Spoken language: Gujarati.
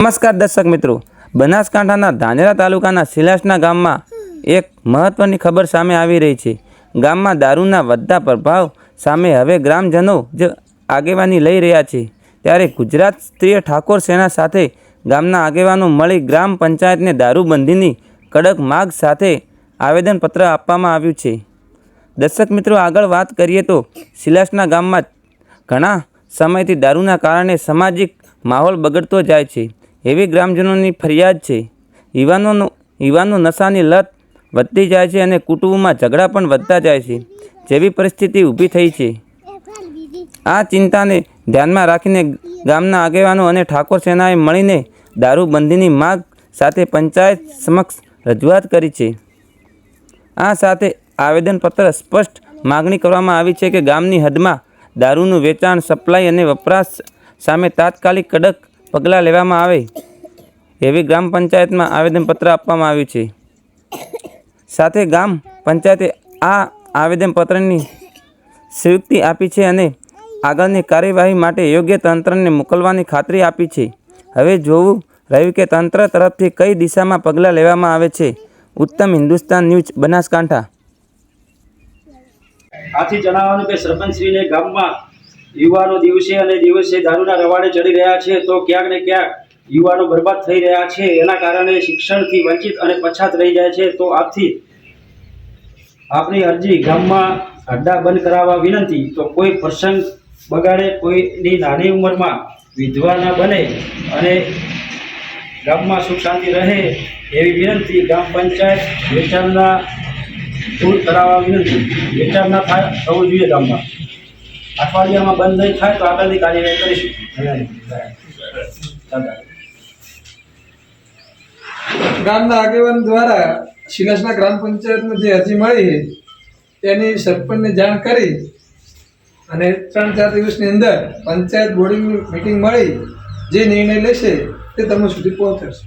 નમસ્કાર દર્શક મિત્રો. બનાસકાંઠાના ધાનેરા તાલુકાના સિલાસના ગામમાં એક મહત્વની ખબર સામે આવી રહી છે. ગામમાં દારૂના વધતા પ્રભાવ સામે હવે ગ્રામજનો જ આગેવાની લઈ રહ્યા છે. ત્યારે ગુજરાત સ્ત્રીય ઠાકોર સેના સાથે ગામના આગેવાનો મળી ગ્રામ પંચાયતને દારૂબંધીની કડક માગ સાથે આવેદનપત્ર આપવામાં આવ્યું છે. દર્શક મિત્રો, આગળ વાત કરીએ તો સિલાસના ગામમાં ઘણા સમયથી દારૂના કારણે સામાજિક માહોલ બગડતો જાય છે. એવી ગ્રામજનોની ફરિયાદ છે. યુવાનોનો, યુવાનો નશાની લત વધતી જાય છે અને કુટુંબમાં ઝઘડા પણ વધતા જાય છે. જેવી પરિસ્થિતિ ઊભી થઈ છે. આ ચિંતાને ધ્યાનમાં રાખીને ગામના આગેવાનો અને ઠાકોર સેનાએ મળીને દારૂબંધીની માગ સાથે પંચાયત સમક્ષ રજૂઆત કરી છે. આ સાથે આવેદનપત્ર સ્પષ્ટ માગણી કરવામાં આવી છે કે ગામની હદમાં દારૂનું વેચાણ, સપ્લાય અને વપરાશ સામે તાત્કાલિક કડક પગલાં લેવામાં આવે એવી ગ્રામ પંચાયતમાં આવેદનપત્ર આપવામાં આવ્યું છે. સાથે ગામ પંચાયતે આ આવેદનપત્રની સ્વીકૃતિ આપી છે અને આગળની કાર્યવાહી માટે યોગ્ય તંત્રને મોકલવાની ખાતરી આપી છે. હવે જોવું રહ્યું કે તંત્ર તરફથી કઈ દિશામાં પગલાં લેવામાં આવે છે. ઉત્તમ હિન્દુસ્તાન ન્યૂઝ, બનાસકાંઠા. આથી જણાવવાનું કે સરપંચશ્રીને ગામમાં યુવાનો દિવસે અને દિવસે દારૂના રવાડે ચડી રહ્યા છે, તો ક્યાંક ને ક્યાંક યુવાનો બરબાદ થઈ રહ્યા છે. એના કારણે શિક્ષણથી વંચિત અને પછાત રહી જાય છે. તો આથી આપણી અરજી ગામમાં અડ્ડા બંધ કરાવવા વિનંતી. તો કોઈ પ્રસંગ બગાડે, કોઈની નાની ઉંમરમાં વિધવા ના બને અને ગામમાં સુખ શાંતિ રહે એવી વિનંતી ગ્રામ પંચાયત વેચાણના દૂર કરાવવા વિનંતી. વેચાણ ના થાય, થવું જોઈએ ગામમાં. અઠવાડિયામાં બંધ નહીં થાય તો આગળની કાર્યવાહી કરીશું. ગામના આગેવાન દ્વારા શિલાસના ગ્રામ પંચાયતમાં જે અરજી મળી તેની સરપંચને જાણ કરી અને ત્રણ ચાર દિવસની અંદર પંચાયત બોર્ડિંગની મિટિંગ મળી જે નિર્ણય લેશે તે તમે સુધી પહોંચાડશે.